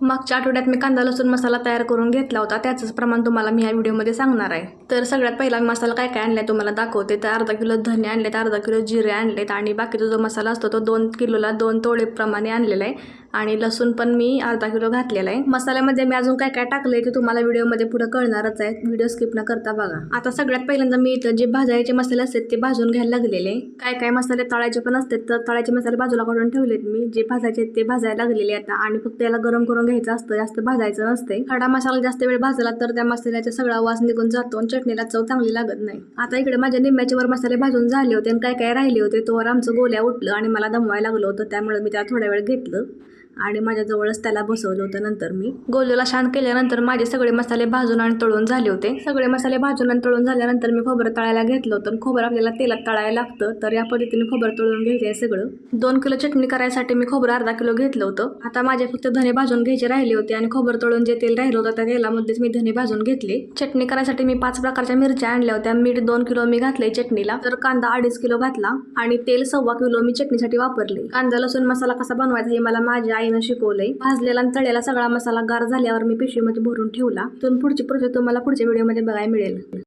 मागच्या आठवड्यात मी कांदा लसूण मसाला तयार करून घेतला होता. त्याचंच प्रमाण तुम्हाला मी या व्हिडिओमध्ये सांगणार आहे. तर सगळ्यात पहिला मी मसाला काय काय आणलाय तुम्हाला दाखवते. तर अर्धा किलो धने आणलेत अर्धा किलो जिरे आणलेत आणि बाकीचा जो मसाला असतो तो दोन किलोला दोन तोळेप्रमाणे आणलेला आहे. आणि लसूण पण मी अर्धा किलो घातलेला आहे. मसाल्यामध्ये मी अजून काय काय टाकलं आहे ते तुम्हाला व्हिडिओमध्ये पुढे कळणारच आहे. व्हिडिओ स्किप न करता बघा. आता सगळ्यात पहिल्यांदा मी इथं जे भाजायचे मसाले असतात ते भाजून घ्यायला लागलेले आहे. काय काय मसाले तळायचे पण असतात तर तळायचे मसाले बाजूला काढून ठेवलेत मी. जे भाजायचे आहेत ते भाजायला लागलेले आता. आणि फक्त याला गरम करून घ्यायचं असतं जास्त भाजायचं नसते खडा मसाला जास्त वेळ भाजला तर त्या मसाल्याचा सगळा वास निघून जातो आणि चटणीला चव चांगली लागत नाही. आता इकडे माझ्या निम्म्याचे मसाले भाजून झाले होते आणि काय काय राहिले होते तोवर आमचं गोल्या उठलं आणि मला दमवायला लागलं होतं त्यामुळे मी त्याला थोड्या वेळ घेतलं. आणि माझ्याजवळच त्याला बसवलं होतं नंतर मी. गोल्याला शांत केल्यानंतर माझे सगळे मसाले भाजून आणि तळून झाले होते. सगळे मसाले भाजून आणि तळून झाल्यानंतर मी खोबरं तळायला घेतलं होतं खोबरं आपल्याला तेलात तळायला लागतं तर या पद्धतीने खोबरं तळून घ्यायचं आहे सगळं. दोन किलो चटणी करायसाठी मी खोबरं अर्धा किलो घेतलं होतं. आता माझे फक्त धने भाजून घ्यायचे राहिले होते आणि खोबरं तळून जे तेल राहिलं होतं त्या तेलामध्येच मी धने भाजून घेतले. चटणी करायसाठी मी पाच प्रकारच्या मिरच्या आणल्या होत्या. मीठ दोन किलो मी घातले चटणीला. तर कांदा अडीच किलो घातला आणि तेल सव्वा किलो मी चटणीसाठी वापरले. कांदा लसूण मसाला कसा बनवायचा हे मला माझ्या आईनं शिकवलंय. भाजलेला आणि तळलेला सगळा मसाला गार झाल्यावर मी पिशवीमध्ये भरून ठेवला. तर पुढची प्रोसेस तुम्हाला पुढच्या व्हिडिओमध्ये बघायला मिळेल.